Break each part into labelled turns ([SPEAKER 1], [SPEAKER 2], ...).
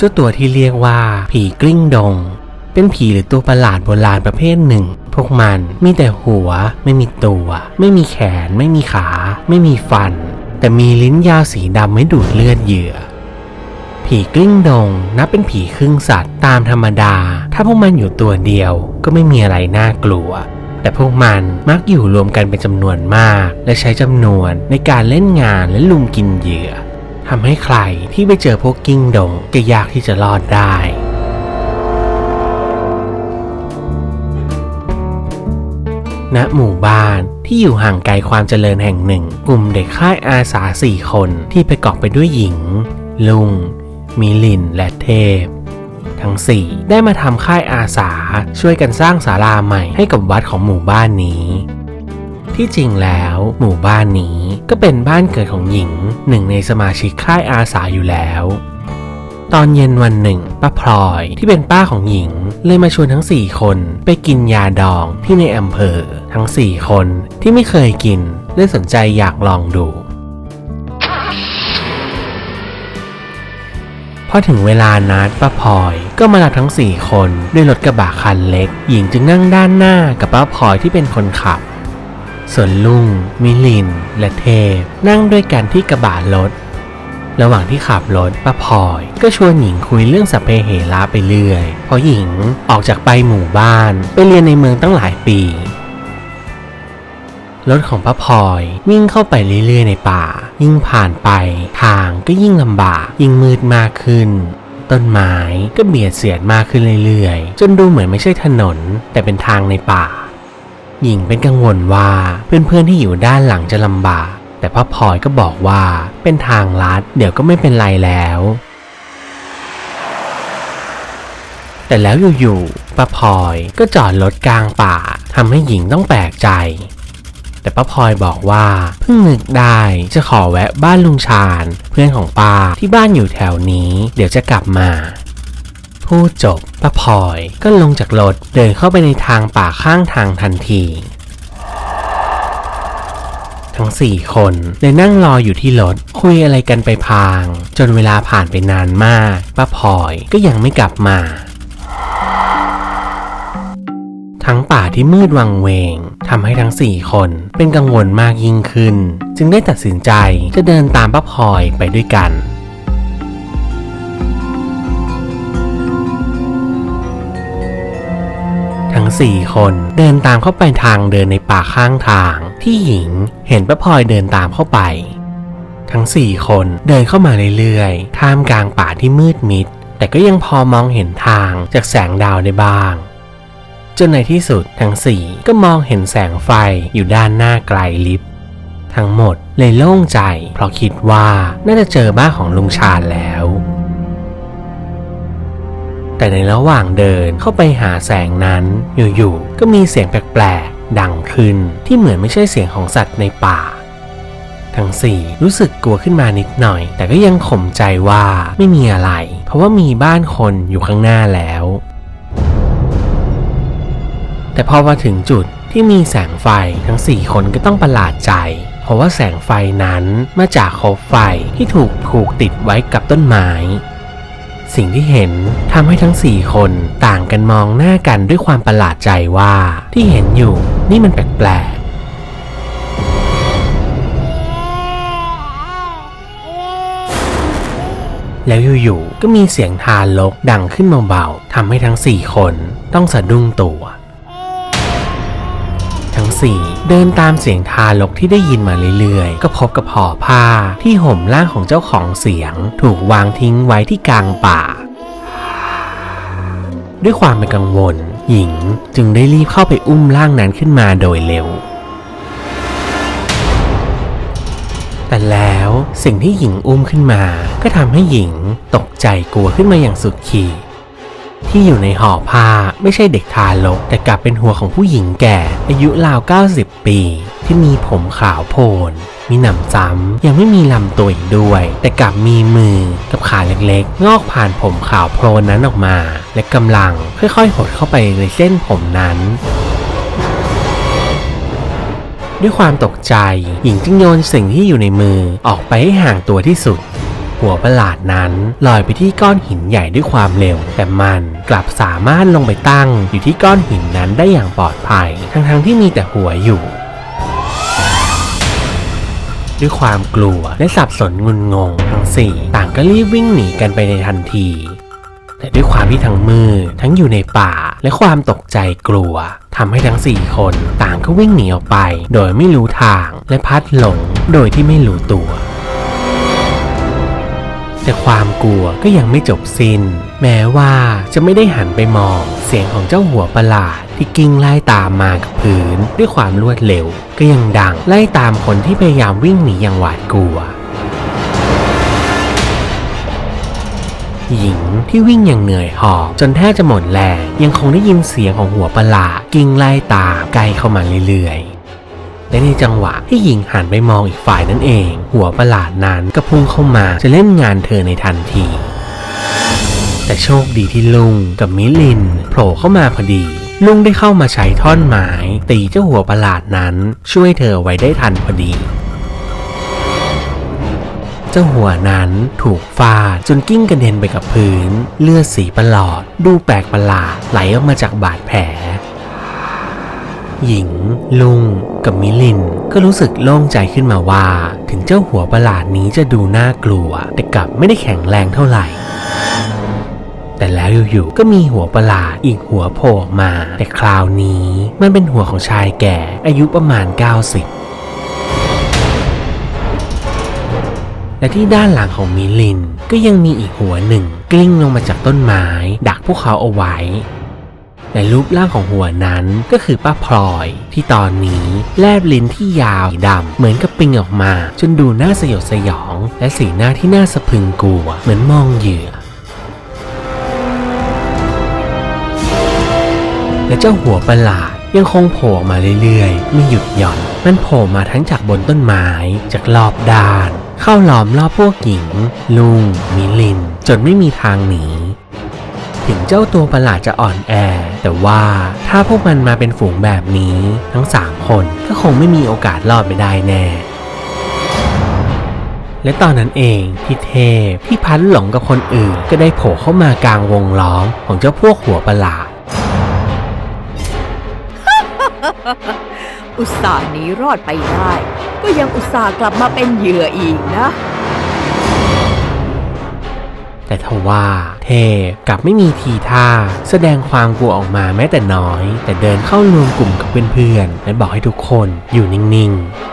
[SPEAKER 1] เจ้าตัวที่เรียกว่า ผีกลิ้งดง เป็นผีหรือตัวประหลาดโบราณประเภทหนึ่ง พวกมันมีแต่หัว ไม่มีตัว ไม่มีแขน ไม่มีขา ไม่มีฟัน แต่มีลิ้นยาวสีดำไม่ดูดเลือดเหยื่อผีกลิ้งดงนับเป็นผีครึ่งสัตว์ตามธรรมดา ถ้าพวกมันอยู่ตัวเดียวก็ไม่มีอะไรน่ากลัว แต่พวกมันมักอยู่รวมกันเป็นจำนวนมาก และใช้จำนวนในการเล่นงานและลุมกินเหยื่อ ทำให้ใครที่ไปเจอพวกกิ้งดงก็ยากที่จะรอดได้ณหมู่บ้านที่อยู่ห่างไกลความเจริญแห่งหนึ่ง กลุ่มเด็กค่ายอาสาสี่คนที่ประกอบไปด้วยหญิง ลุง มิลินและเทพ ทั้งสี่ได้มาทำค่ายอาสาช่วยกันสร้างศาลาใหม่ให้กับวัดของหมู่บ้านนี้ ที่จริงแล้วหมู่บ้านนี้ ก็เป็นบ้านเกิดของหญิงหนึ่งในสมาชิกค่ายอาสาอยู่แล้ว ตอนเย็นวันหนึ่งป้าพลอยที่เป็นป้าของหญิง เลยมาชวนทั้ง 4 คนไปกินยาดองที่ในอำเภอ ทั้ง 4 คนที่ไม่เคยกินเลยสนใจอยากลองดูพอถึงเวลานัดป้าพลอยก็มารับทั้ง 4 คนด้วยรถกระบะคันเล็ก หญิงจึงนั่งด้านหน้ากับป้าพลอยที่เป็นคนขับ ส่วนลุง มิลิน และเทพ นั่งด้วยกันที่กระบะรถ ระหว่างที่ขับรถป้าพลอย ก็ชวนหญิงคุยเรื่องสัพเพเหระไปเรื่อย เพราะหญิงออกจากไปหมู่บ้าน ไปเรียนในเมืองตั้งหลายปี รถของป้าพลอยวิ่งเข้าไปเรื่อยๆในป่า ยิ่งผ่านไปทางก็ยิ่งลำบาก ยิ่งมืดมากขึ้นต้นไม้ก็เบียดเสียดมากขึ้นเรื่อยๆ จนดูเหมือนไม่ใช่ถนน แต่เป็นทางในป่า หญิงเป็นกังวลว่าเพื่อนๆที่อยู่ด้านหลังจะลำบาก แต่พ่อพลอยก็บอกว่าเป็นทางลัดเดี๋ยวก็ไม่เป็นไรแล้ว แต่แล้วอยู่ๆป้าพลอยก็จอดรถกลางป่าทำให้หญิงต้องแปลกใจ แต่ป้าพลอยบอกว่าเพิ่งนึกได้จะขอแวะบ้านลุงชาญ เพื่อนของป้าที่บ้านอยู่แถวนี้ เดี๋ยวจะกลับมา พูดจบป้าพลอยก็ลงจากรถเดินเข้าไปในทางป่าข้างทางทันที ทั้งสี่คนเลยนั่งรออยู่ที่รถคุยอะไรกันไปพาง จนเวลาผ่านไปนานมากป้าพลอยก็ยังไม่กลับมา ทั้งป่าที่มืดวังเวงทำให้ทั้งสี่คนเป็นกังวลมากยิ่งขึ้น จึงได้ตัดสินใจจะเดินตามป้าพลอยไปด้วยกัน สี่คนเดินตามเข้าไปทางเดินในป่าข้างทาง ที่หญิงเห็นป้าพลอยเดินตามเข้าไป ทั้งสี่คนเดินเข้ามาเรื่อยๆท่ามกลางป่าที่มืดมิด แต่ก็ยังพอมองเห็นทางจากแสงดาวได้บ้าง จนในที่สุดทั้งสี่ก็มองเห็นแสงไฟอยู่ด้านหน้าไกลลิฟทั้งหมดเลยโล่งใจ เพราะคิดว่าน่าจะเจอบ้านของลุงชาญแล้ว แต่ในระหว่างเดินเข้าไปหาแสงนั้น อยู่ๆ ก็มีเสียงแปลกๆ ดังขึ้นที่เหมือนไม่ใช่เสียงของสัตว์ในป่า ทั้งสี่รู้สึกกลัวขึ้นมานิดหน่อย แต่ก็ยังข่มใจว่าไม่มีอะไร เพราะว่ามีบ้านคนอยู่ข้างหน้าแล้ว แต่พอมาถึงจุดที่มีแสงไฟทั้ง4คนก็ต้องประหลาดใจ เพราะว่าแสงไฟนั้นมาจากคบไฟที่ถูกผูกติดไว้กับต้นไม้ สิ่งที่เห็นทำให้ทั้ง4คนต่างกันมองหน้ากันด้วยความประหลาดใจว่า ที่เห็นอยู่นี่มันแปลกๆแล้วอยู่ๆ ก็มีเสียงทารกดังขึ้นเบาๆทำให้ทั้งสี่คนต้องสะดุ้งตัว ทั้งสี่เดินตามเสียงทารกที่ได้ยินมาเรื่อยๆ ก็พบกับห่อผ้าที่ห่มร่างของเจ้าของเสียง ถูกวางทิ้งไว้ที่กลางป่า ด้วยความเป็นกังวล หญิงจึงได้รีบเข้าไปอุ้มร่างนั้นขึ้นมาโดยเร็วแต่แล้วสิ่งที่หญิงอุ้มขึ้นมา ก็ทำให้หญิงตกใจกลัวขึ้นมาอย่างสุดขีด ที่อยู่ในห่อผ้าไม่ใช่เด็กทารกแต่กลับเป็นหัวของผู้หญิงแก่ อายุราว 90 ปี ที่มีผมขาวโพลนมีหนำซ้ำยังไม่มีลำตัวอีกด้วย แต่กลับมีมือกับขาเล็กๆ งอกผ่านผมขาวโพลนนั้นออกมา และกำลังค่อยๆหดเข้าไปในเส้นผมนั้นด้วยความตกใจ หญิงจึงโยนสิ่งที่อยู่ในมือออกไปให้ห่างตัวที่สุด หัวประหลาดนั้นลอยไปที่ก้อนหินใหญ่ด้วยความเร็ว แต่มันกลับสามารถลงไปตั้งอยู่ที่ก้อนหินนั้นได้อย่างปลอดภัย ทั้งๆที่มีแต่หัวอยู่ด้วยความกลัวและสับสนงุนงง ทั้งสี่ต่างก็รีบวิ่งหนีกันไปในทันที แต่ด้วยความที่ทั้งมือทั้งอยู่ในป่าและความตกใจกลัวทำให้ทั้งสี่คนต่างก็วิ่งหนีออกไป โดยไม่รู้ทางและพัดหลงโดยที่ไม่รู้ตัว แต่ความกลัวก็ยังไม่จบสิน้น แม้ว่าจะไม่ได้หันไปมอง เสียงของเจ้าหัวประหลาดที่กิ้งไล่ตามมากับพื้น ด้วยความรวดเร็ว ก็ยังดังไล่ตามคนที่พยายามวิ่งหนีอย่างหวาดกลัว หญิงที่วิ่งอย่างเหนื่อยหอบ จนแทบจะหมดแรงยังคงได้ยินเสียงของหัวประหลาดกิ้งไล่ตามไกลเข้ามาเรื่อยๆ และในจังหวะที่หญิงหันไปมองอีกฝ่ายนั่นเอง หัวประหลาดนั้นก็พุ่งเข้ามาจะเล่นงานเธอในทันทีแต่โชคดีที่ลุงกับมิลินโผล่เข้ามาพอดี ลุงได้เข้ามาใช้ท่อนไม้ตีเจ้าหัวประหลาดนั้น ช่วยเธอไว้ได้ทันพอดี เจ้าหัวนั้นถูกฟาดจนกิ้งกระเด็นไปกับพื้น เลือดสีประหลอด ดูแปลกประหลาดไหลออกมาจากบาดแผล หญิง ลุง กับมิลิน ก็รู้สึกโล่งใจขึ้นมาว่า ถึงเจ้าหัวประหลาดนี้จะดูน่ากลัว แต่กลับไม่ได้แข็งแรงเท่าไหร่ แต่แล้วอยู่ๆก็มีหัวประหลาดอีกหัวโผล่มา แต่คราวนี้มันเป็นหัวของชายแก่ อายุประมาณ 90และที่ด้านหลังของมิลินก็ยังมีอีกหัวหนึ่ง กลิ้งลงมาจากต้นไม้ ดักพวกเขาเอาไว้ และรูปร่างของหัวนั้นก็คือป้าพลอยที่ตอนนี้แลบลิ้นที่ยาวสีดำเหมือนกับปิงออกมา จนดูน่าสยดสยอง และสีหน้าที่น่าสะพึงกลัว เหมือนมองเหยื่อและเจ้าหัวประหลาดยังคงโผล่มาเรื่อยๆ ไม่หยุดหย่อน มันโผล่มาทั้งจากบนต้นไม้ จากรอบด้าน เข้าล้อมรอบพวกหญิง ลุงมิลิน จนไม่มีทางหนี ถึงเจ้าตัวประหลาดจะอ่อนแอ แต่ว่าถ้าพวกมันมาเป็นฝูงแบบนี้ ทั้งสามคนก็คงไม่มีโอกาสรอดไปได้แน่และตอนนั้นเองพี่เทพที่พันหลงกับคนอื่น ก็ได้โผล่เข้ามากลางวงล้อมของเจ้าพวกหัวประหลาด
[SPEAKER 2] อุตส่าห์หนีรอดไปได้ ก็ยังอุตส่าห์กลับมาเป็นเหยื่ออีกนะ
[SPEAKER 1] แต่ทว่าเทพกลับไม่มีทีท่า แสดงความกลัวออกมาแม้แต่น้อย แต่เดินเข้ารวมกลุ่มกับเพื่อนๆและบอกให้ทุกคนอยู่นิ่งๆ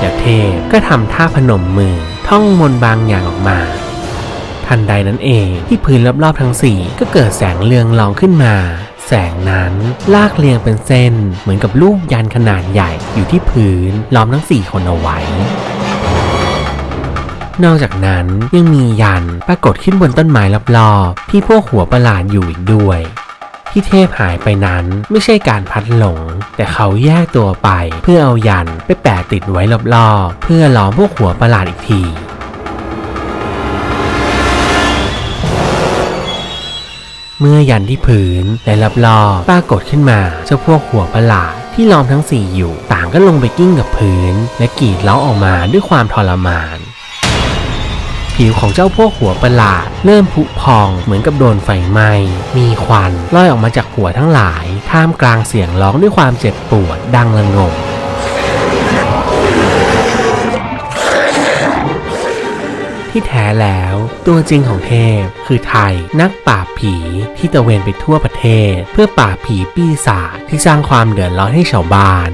[SPEAKER 1] แล้วเทพก็ทำท่าพนมมือท่องมนต์บางอย่างออกมาทันใดนั้นเองที่พื้นรอบๆทั้งสี่ก็เกิดแสงเรืองรองขึ้นมา แสงนั้นลากเรียงเป็นเส้นเหมือนกับลูกยันขนาดใหญ่อยู่ที่พื้นล้อมทั้งสี่คนเอาไว้ นอกจากนั้นยังมียันปรากฏขึ้นบนต้นไม้รอบๆ ที่พวกหัวประหลาดอยู่อีกด้วย ที่เทพหายไปนั้นไม่ใช่การพัดหลง แต่เขาแยกตัวไปเพื่อเอายันไปแปะติดไว้รอบๆ เพื่อล้อมพวกหัวประหลาดอีกทีเมื่อยันที่พื้นและรอบๆปรากฏขึ้นมาเจ้าพวกหัวประหลาดที่ล้อมทั้งสี่อยู่ ต่างก็ลงไปกิ้งกับพื้น และกรีดร้องออกมาด้วยความทรมาน ผิวของเจ้าพวกหัวประหลาด เริ่มผุพองเหมือนกับโดนไฟไหม้มีควันลอยออกมาจากหัวทั้งหลาย ท่ามกลางเสียงร้องด้วยความเจ็บปวดดังระงมที่แท้แล้วตัวจริงของเทพคือไทยนักปราบผีที่ตะเวนไปทั่วประเทศ เพื่อปราบผีปีศาจที่สร้างความเดือดร้อนให้ชาวบ้าน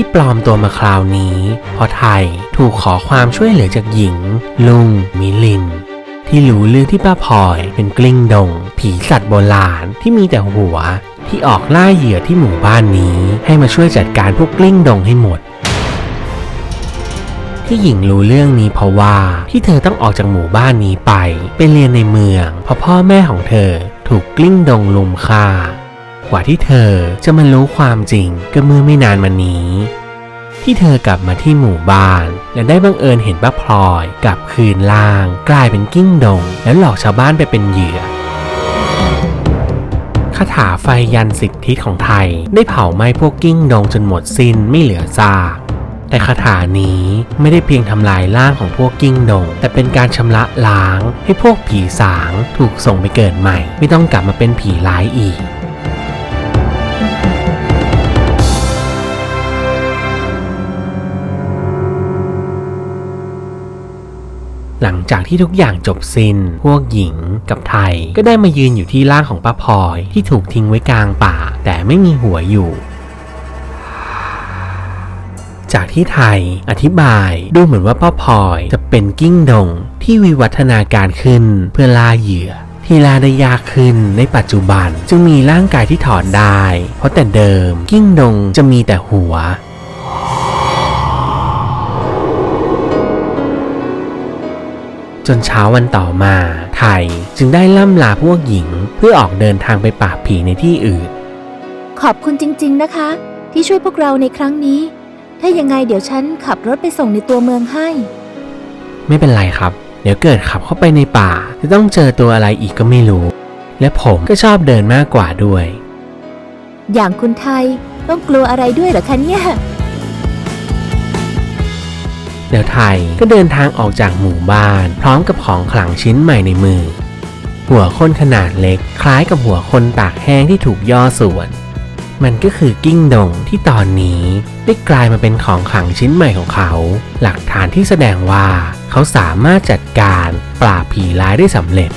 [SPEAKER 1] ที่ปลอมตัวมาคราวนี้ เพราะไทยถูกขอความช่วยเหลือจากหญิง ลุง มิลิน ที่รู้เรื่องที่ป้าพลอยเป็นกลิ้งดง ผีสัตว์โบราณที่มีแต่หัว ที่ออกล่าเหยื่อที่หมู่บ้านนี้ ให้มาช่วยจัดการพวกกลิ้งดงให้หมดที่หญิงรู้เรื่องนี้เพราะว่าที่เธอต้องออกจากหมู่บ้านนี้ไป ไปเรียนในเมือง เพราะพ่อแม่ของเธอถูกกลิ้งดงลุมฆ่า กว่าที่เธอจะมารู้ความจริงก็เมื่อไม่นานมานี้ ที่เธอกลับมาที่หมู่บ้าน และได้บังเอิญเห็นป้าพลอยกลับคืนล่าง กลายเป็นกิ้งดง แล้วหลอกชาวบ้านไปเป็นเหยื่อคาถาไฟยันสิบทิศของไทย ได้เผาไหม้พวกกิ้งดงจนหมดสิ้นไม่เหลือซากแต่คาถานี้ไม่ได้เพียงทำลายร่างของพวกกิ้งดง แต่เป็นการชำระล้างให้พวกผีสางถูกส่งไปเกิดใหม่ ไม่ต้องกลับมาเป็นผีร้ายอีก ลังจากที่ทุกอย่างจบสิน้น พวกหญิงกับไทยก็ได้มายืนอยู่ที่ร่างของป้าพลอยที่ถูกทิ้งไว้กลางป่า แต่ไม่มีหัวอยู่จากที่ไทยอธิบายดูเหมือนว่าป้าพลอยจะเป็นกิ้งดงที่วิวัฒนาการขึ้นเพื่อล่าเหยื่อ ที่ลาได้ยากขึ้นในปัจจุบัน จึงมีร่างกายที่ถอนได้ เพราะแต่เดิมกิ้งดงจะมีแต่หัว จนเช้าวันต่อมา ไทยจึงได้ล่ำลาพวกหญิงเพื่อออกเดินทางไปปราบผีในที่อื่น
[SPEAKER 3] ขอบคุณจริง ๆ นะคะ ที่ช่วยพวกเราในครั้งนี้ ถ้ายังไงเดี๋ยวฉันขับรถไปส่งในตัวเมืองให้
[SPEAKER 1] ไม่เป็นไรครับ เดี๋ยวเกิดขับเข้าไปในป่า จะต้องเจอตัวอะไรอีกก็ไม่รู้ และผมก็ชอบเดินมากกว่าด้วย
[SPEAKER 3] อย่างคุณไทยต้องกลัวอะไรด้วยเหรอคะเนี่ย
[SPEAKER 1] เดี๋ยวไทยก็เดินทางออกจากหมู่บ้าน พร้อมกับของขลังชิ้นใหม่ในมือ หัวคนขนาดเล็ก คล้ายกับหัวคนตากแห้งที่ถูกย่อส่วน มันก็คือกิ้งดงที่ตอนนี้ได้กลายมาเป็นของขลังชิ้นใหม่ของเขา หลักฐานที่แสดงว่า เขาสามารถจัดการปราบผีร้ายได้สำเร็จ